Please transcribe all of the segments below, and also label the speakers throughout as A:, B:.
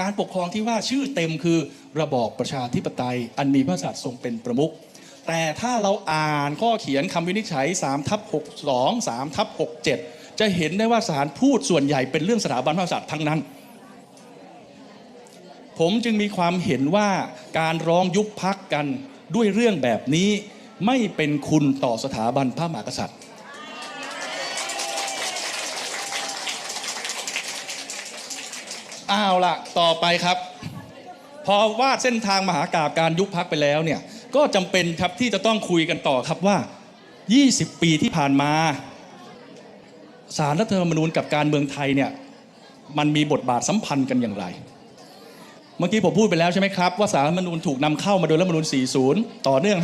A: การปกครองที่ว่าชื่อเต็มคือระบอบประชาธิปไตย อันมีพระกษัตริย์ทรงเป็นประมุขแต่ถ้าเราอ่านข้อเขียนคำวินิจฉัย3ทับ62 3ทับ67 จะเห็นได้ว่าศาลพูดส่วนใหญ่เป็นเรื่องสถาบันพระกษัตริย์ทั้งนั้น ผมจึงมีความเห็นว่าการร้องยุบพักกันด้วยเรื่องแบบนี้ไม่เป็นคุณต่อสถาบันพระมหากษัตริย์ อ้าวละต่อไปครับ พอวาดเส้นทางมหากราบการยุบพักไปแล้วเนี่ย ก็จำเป็นครับที่จะต้องคุยกันต่อครับว่า 20 ปีที่ผ่านมาสารรัฐธรรมนูญกับการเมืองไทยเนี่ยมันมีบทบาทสัมพันธ์กันอย่างไร เมื่อกี้ผมพูดไปแล้วใช่ไหมครับ ว่าสารรัฐธรรมนูญถูกนำเข้ามาโดยรัฐธรรมนูญ 40 ต่อเนื่อง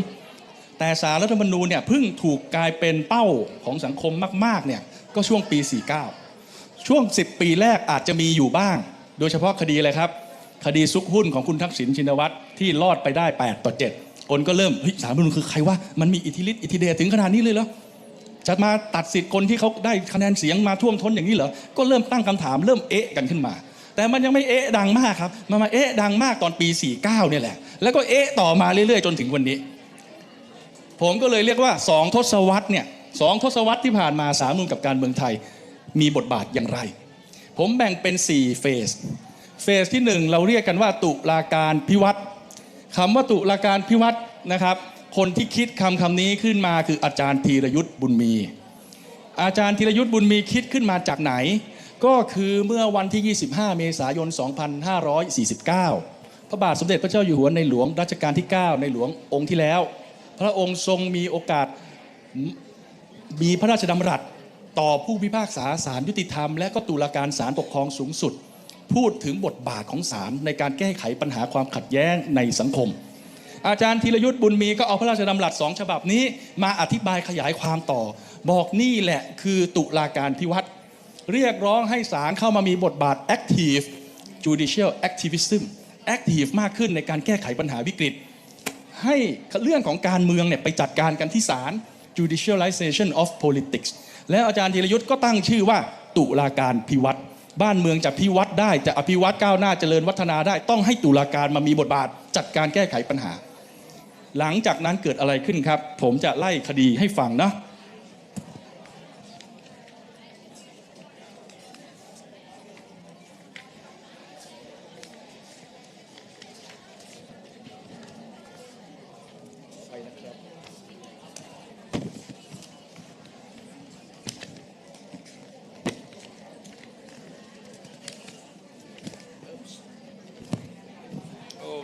A: 5060 แต่สารรัฐธรรมนูญเนี่ยเพิ่งถูกกลายเป็นเป้าของสังคมมากๆเนี่ยก็ช่วงปี 49 ช่วง 10 ปีแรกอาจจะมีอยู่บ้าง โดยเฉพาะคดีอะไรครับ คดีซุกหุ้นของคุณทักษิณชินวัตรที่รอดไปได้ 8 ต่อ 7 คนก็เริ่มเฮ้ยสารมนูญคือใครว่ามันมีอิทธิฤทธิ์อิทธิเดชถึงขนาดนี้เลยเหรอจะมาตัดสิทธิ์คนที่เขาได้คะแนนเสียงมาท่วมท้นอย่างนี้เหรอก็เริ่มตั้งคำถามเริ่มเอ๊ะกันขึ้นมา แต่มันยังไม่เอ๊ะดังมากครับมันมาเอ๊ะดังมากตอนปี 49เนี่ยแหละ แล้วก็เอ๊ะต่อมาเรื่อยๆ จนถึงวันนี้ ผมก็เลยเรียกว่าสองทศวรรษเนี่ยสองทศวรรษที่ผ่านมาสามนุนกับการเมืองไทย มีบทบาทอย่างไร ผมแบ่งเป็น 4 เฟส เฟสที่ 1 เราเรียกกันว่า ตุลาการพิวัตรคำว่าตุลาการพิวัตรนะครับ คนที่คิดคำคำนี้ขึ้นมาคืออาจารย์ธีรยุทธ์บุญมี อาจารย์ธีรยุทธ์บุญมีคิดขึ้นมาจากไหน ก็คือเมื่อวันที่ 25 เมษายน 2549 พระบาทสมเด็จพระเจ้าอยู่หัวในหลวงรัชกาลที่ 9 ในหลวงองค์ที่แล้ว พระองค์ทรงมีโอกาสมีพระราชดำรัส ต่อผู้พิพากษาศาลยุติธรรม และก็ตุลาการศาลปกครองสูงสุด พูดถึงบทบาทของศาลในการแก้ไขปัญหาความขัดแย้งในสังคม อาจารย์ธีรยุทธ์บุญมีก็เอาพระราชดำรัสสองฉบับนี้ มาอธิบายขยายความต่อ บอกนี่แหละคือตุลาการพิวัตรเรียกร้องให้ศาลเข้ามามีบทบาท active judicial activism active มากขึ้นในการแก้ไขปัญหาวิกฤต ให้เรื่องของการเมืองเนี่ยไปจัดการกันที่ศาล judicialization of politics แล้วอาจารย์ธีรยุทธ์ก็ตั้งชื่อว่า ตุลาการพิวัตรบ้านเมืองจะพิวัตรได้จะอภิวัตรก้าวหน้าเจริญวัฒนาได้ ต้องให้ตุลาการมามีบทบาท จัดการแก้ไขปัญหา หลังจากนั้นเกิดอะไรขึ้นครับ ผมจะไล่คดีให้ฟังนะ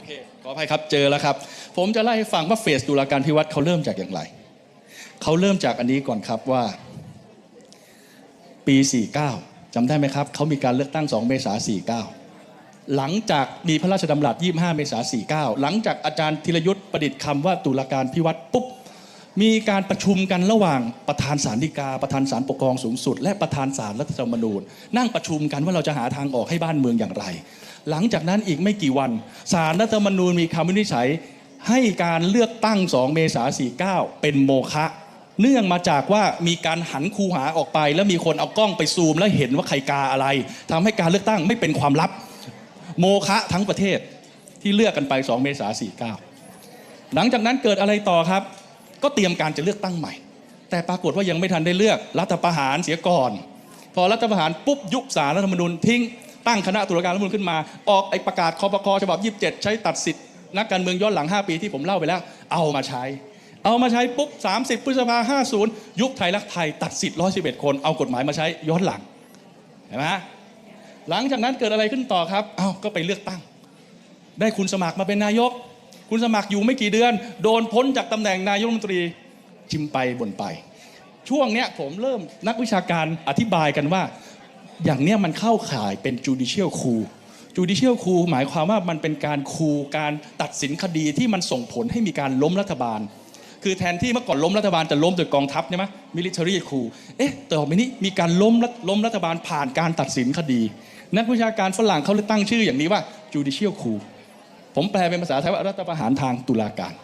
A: เคขออภัยครับเจอแล้วครับ ผมจะไล่าให้ฟังว่าเฟสตุลาการพิวัตรเขาเริ่มจากอย่างไร เขาเริ่มจากอันนี้ก่อนครับว่า ปี 49จำได้ไหมครับ เขามีการเลือกตั้ง 2 เมษายน 49หลังจากมีพระราชดำรัส 25 เมษายน 49 หลังจากอาจารย์ธีรยุทธ์ประดิษฐ์คำว่าตุลาการพิวัตรปุ๊บ มีการประชุมกันระหว่างประธานศาลฎีกา ประธานศาลปกครองสูงสุด และประธานศาลรัฐธรรมนูญ นั่งประชุมกันว่าเราจะหาทางออกให้บ้านเมืองอย่างไร หลังจากนั้นอีกไม่กี่วันศาลรัฐธรรมนูญมีคำวินิจฉัย ให้การเลือกตั้ง 2 เมษายน49 เป็นโมฆะเนื่องมาจากว่ามีการหันคูหาออกไป แล้วมีคนเอากล้องไปซูม แล้วเห็นว่าใครกาอะไรทำให้การเลือกตั้งไม่เป็นความลับ โมฆะทั้งประเทศที่เลือกกันไป 2 เมษายน49 หลังจากนั้นเกิดอะไรต่อครับ ก็เตรียมการจะเลือกตั้งใหม่ แต่ปรากฏว่ายังไม่ทันได้เลือกรัฐประหารเสียก่อน พอรัฐประหารปุ๊บยุบสารรัฐธรรมนูญทิ้ง ตั้งคณะตุลาการรัฐมนูญขึ้นมา ออกไอประกาศคอปคอฉบับ 27 ใช้ตัดสิทธิ์นักการเมืองย้อนหลัง 5 ปีที่ผมเล่าไปแล้ว เอามาใช้ เอามาใช้ปุ๊บ 30 พฤษภา50 ยุบไทยรักไทยตัดสิทธิ์ 111 คน เอากฎหมายมาใช้ย้อนหลัง เห็นไหมหลังจากนั้นเกิดอะไรขึ้นต่อครับ เอ้าก็ไปเลือกตั้ง ได้คุณสมัครมาเป็นนายก คุณสมัครอยู่ไม่กี่เดือน โดนพ้นจากตำแหน่งนายกรัฐมนตรี ชิมไปบ่นไป ช่วงเนี้ยผมเริ่มนักวิชาการอธิบายกันว่า อย่างเนี้ยมันเข้าข่ายเป็น judicial coup judicial coup หมายความว่ามันเป็นการคูการตัดสินคดีที่มันส่งผลให้มีการล้มรัฐบาล คือแทนที่เมื่อก่อนล้มรัฐบาลจะล้มโดยกองทัพใช่ไหม military coup เอ๊ะต่อไปนี้มีการล้มล้มรัฐบาลผ่านการตัดสินคดี นักวิชาการฝรั่งเขาเลยตั้งชื่ออย่างนี้ว่า judicial coup ผมแปลเป็นภาษาไทยว่ารัฐประหารทางตุลาการ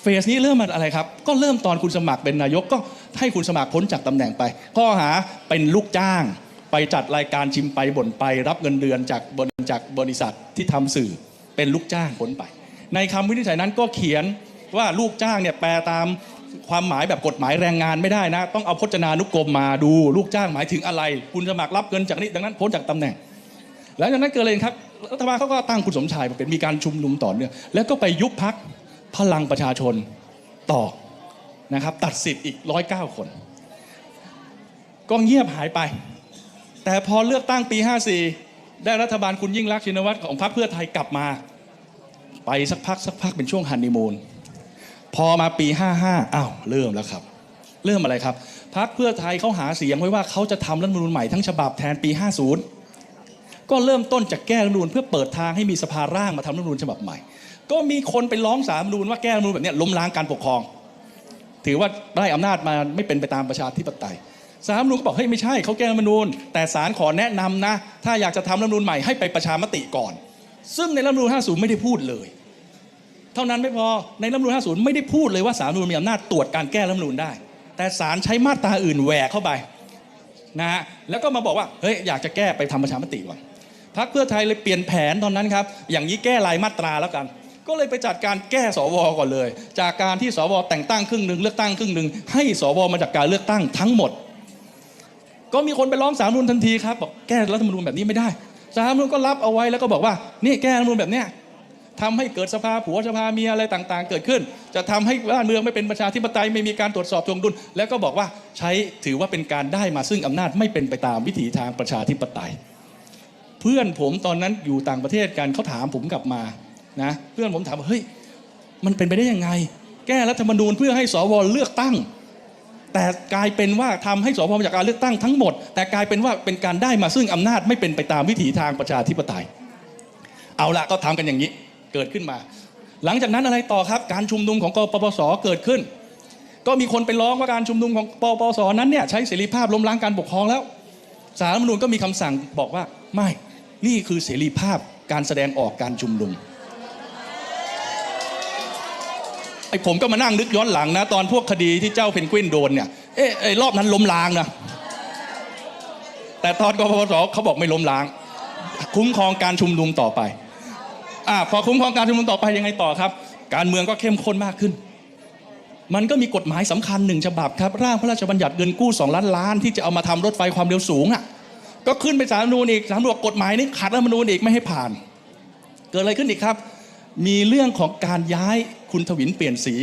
A: เฟสนี้เริ่มมาอะไรครับ ก็เริ่มตอนคุณสมัครเป็นนายกก็ให้คุณสมัครพ้นจากตำแหน่งไป ข้อหาเป็นลูกจ้าง ไปจัดรายการชิมไปบ่นไป รับเงินเดือนจากบริจากบริษัทที่ทำสื่อเป็นลูกจ้างพ้นไป ในคำวินิจฉัยนั้นก็เขียนว่าลูกจ้างเนี่ยแปลตามความหมายแบบกฎหมายแรงงานไม่ได้นะ ต้องเอาพจนานุกรมมาดูลูกจ้างหมายถึงอะไร คุณสมัครรับเงินจากนี้ดังนั้นพ้นจากตำแหน่ง หลังจากนั้นเกิดอะไรครับรัฐบาลเขาก็ตั้งคุณสมชายมาเป็นมีการชุมนุมต่อเนื่องแล้วก็ไปยุบพักพลังประชาชนต่อนะครับ ตัดสิทธิ์อีกร้อยเก้าคน ก็เงียบหายไป แต่พอเลือกตั้งปี 54 ได้รัฐบาลคุณยิ่งรักชินวัตรของพรรคเพื่อไทยกลับมา ไปสักพักสักพักเป็นช่วงฮันนีมูนพอมาปี 55อ้าวเริ่มแล้วครับ เริ่มอะไรครับพรรคเพื่อไทยเขาหาเสียงไว้ว่าเขาจะทำรัฐมนูญใหม่ทั้งฉบับแทนปี 50 ก็เริ่มต้นจากแก้รัฐมนูญเพื่อเปิดทางให้มีสภาร่างมาทำรัฐมนูญฉบับใหม่ ก็มีคนไปร้องสารรัฐมนูญว่าแก้รัฐมนูญแบบนี้ล้มล้างการปกครอง ถือว่าได้อำนาจมาไม่เป็นไปตามประชาธิปไตย สารรัฐธรรมนูญก็บอกเฮ้ยไม่ใช่เขาแก้รัฐธรรมนูญแต่ศาลขอแนะนำนะ ถ้าอยากจะทำรัฐธรรมนูญใหม่ให้ไปประชามติก่อน ซึ่งในรัฐธรรมนูญ50 ไม่ได้พูดเลย เท่านั้นไม่พอในรัฐธรรมนูญ50 ไม่ได้พูดเลยว่าสารรัฐธรรมนูญมีอำนาจตรวจการแก้รัฐธรรมนูญได้ แต่ศาลใช้มาตราอื่นแหวกเข้าไปนะฮะแล้วก็มาบอกว่าเฮ้ยอยากจะแก้ไปทำประชามติก่อนพรรคเพื่อไทยเลยเปลี่ยนแผนตอนนั้นครับอย่างนี้แก้รายมาตราแล้วกัน ก็เลยไปจัดการแก้สวก่อนเลย จากการที่สวแต่งตั้งครึ่งหนึ่งเลือกตั้งครึ่งหนึ่งให้สวมาจากการเลือกตั้งทั้งหมด ก็มีคนไปร้องสารมนูญทันทีครับบอกแก้รัฐธรรมนูญแบบนี้ไม่ได้สารมนูญก็รับเอาไว้แล้วก็บอกว่า นี่แก้รัฐธรรมนูญแบบเนี้ยทำให้เกิดสภาผัวสภาเมียอะไรต่างๆ เกิดขึ้น จะทำให้บ้านเมืองไม่เป็นประชาธิปไตยไม่มีการตรวจสอบทวงดุล แล้วก็บอกว่าใช้ถือว่าเป็นการได้มาซึ่งอำนาจไม่เป็นไปตามวิถีทางประชาธิปไตย เพื่อนผมตอนนั้นอยู่ต่างประเทศกันเขาถามผมกลับมานะเพื่อนผมถามว่าเฮ้ยมันเป็นไปได้ยังไง แก้รัฐธรรมนูญเพื่อให้สวเลือกตั้ง แต่กลายเป็นว่าทำให้สวมาจากการเลือกตั้งทั้งหมด แต่กลายเป็นว่าเป็นการได้มาซึ่งอำนาจไม่เป็นไปตามวิถีทางประชาธิปไตย เอาละก็ทำกันอย่างนี้เกิดขึ้นมา หลังจากนั้นอะไรต่อครับ การชุมนุมของกปปสเกิดขึ้น ก็มีคนไปร้องว่าการชุมนุมของปปสนั้นเนี่ยใช้เสรีภาพล้มล้างการปกครองแล้วสารรัฐมนูญก็มีคำสั่งบอกว่าไม่นี่คือเสรีภาพการแสดงออกการชุมนุมไอ้ผมก็มานั่งนึกย้อนหลังนะ ตอนพวกคดีที่เจ้าเพนกวินโดนเนี่ยเอ๊ะไอ้รอบนั้นล้มล้างนะแต่ตอนกปปสเขาบอกไม่ล้มล้าง คุ้มครองการชุมนุมต่อไปอ่าพอคุ้มครองการชุมนุมต่อไปยังไงต่อครับ การเมืองก็เข้มข้นมากขึ้น มันก็มีกฎหมายสำคัญหนึ่งฉบับครับ ร่างพระราชบัญญัติเงินกู้ 2 ล้านล้าน ที่จะเอามาทำรถไฟความเร็วสูงอะก็ขึ้นไปสารรัฐมนูญอีกสารรัฐมนูญกฎหมายนี้ขัดรัฐมนูญอีกไม่ให้ผ่าน เกิดอะไรขึ้นอีกครับ มีเรื่องของการย้ายคุณทวินเปลี่ยนสี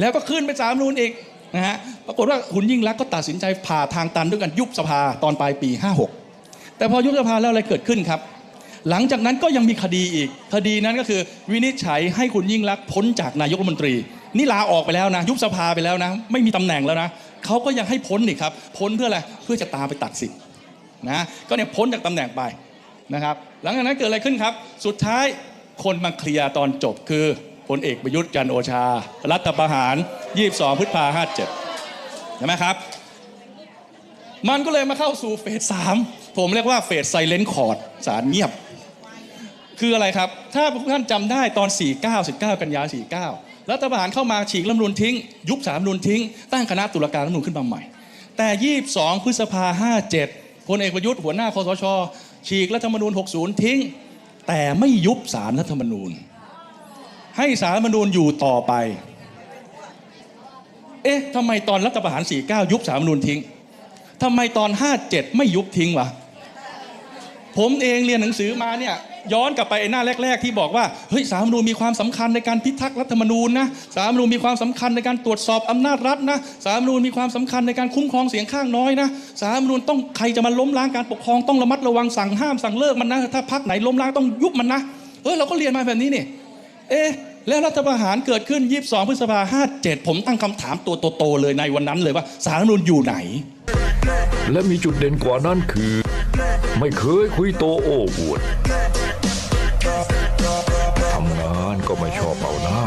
A: แล้วก็ขึ้นไปสามนูญอีกนะฮะปรากฏว่าคุณยิ่งรักก็ตัดสินใจผ่าทางตันด้วยกันยุบสภาตอนปลายปี 56 แต่พอยุบสภาแล้วอะไรเกิดขึ้นครับ หลังจากนั้นก็ยังมีคดีอีก คดีนั้นก็คือวินิจฉัยให้คุณยิ่งรักพ้นจากนายกรัฐมนตรี นี่ลาออกไปแล้วนะ ยุบสภาไปแล้วนะ ไม่มีตำแหน่งแล้วนะเขาก็ยังให้พ้นอีกครับ พ้นเพื่ออะไรเพื่อจะตามไปตัดสิทธิ์นะก็เนี่ยพ้นจากตำแหน่งไปนะครับ หลังจากนั้นเกิดอะไรขึ้นครับ สุดท้าย คนมาเคลียร์ตอนจบคือพลเอกประยุทธ์จันโอชา รัฐประหาร 22 พฤษภา57ใช่ไหมครับ มันก็เลยมาเข้าสู่เฟสสามผมเรียกว่าเฟสไซเลนคอร์ดสารเงียบ คืออะไรครับ ถ้าพวกท่านจำได้ตอน 49 19 กันยา 49 รัฐประหารเข้ามาฉีกรัฐธรรมนูญทิ้ง ยุบสามรัฐธรรมนูญทิ้ง ตั้งคณะตุลาการรัฐมนูญขึ้นมาใหม่ แต่ 22 พฤษภา 57พลเอกประยุทธ์หัวหน้าคอสชฉีกรัฐธรรมนูญ 60 ทิ้ง แต่ไม่ยุบสารรัฐธรรมนูญ ให้สารรัฐธรรมนูญอยู่ต่อไป เอ๊ะทำไมตอนรัฐประหาร 49 ยุบสารรัฐธรรมนูญทิ้งทำไมตอน 57 ไม่ยุบทิ้งวะผมเองเรียนหนังสือมาเนี่ย ย้อนกลับไปไอ้หน้าแรก ๆ ที่บอกว่าเฮ้ยสารมนูญมีความสำคัญในการพิทักษ์รัฐธรรมนูญนะสารมนูญมีความสำคัญในการตรวจสอบอำนาจรัฐนะสารมนูญมีความสำคัญในการคุ้มครองเสียงข้างน้อยนะสารมนูญต้องใครจะมาล้มล้างการปกครองต้องระมัดระวังสั่งห้ามสั่งเลิกมันนะถ้าพักไหนล้มล้างต้องยุบมันนะเฮ้ยเราก็เรียนมาแบบนี้นี่เอ๊ะแล้วรัฐประหารเกิดขึ้น 22 พฤษภา57 ผมตั้งคำถามตัวโตๆเลยในวันนั้นเลยว่าสารรัฐธรรมนูญอยู่ไหน
B: และมีจุดเด่นกว่านั้นคือ ไม่เคยคุยโตโอ้อวด ก็ไม่ชอบเอาหน้า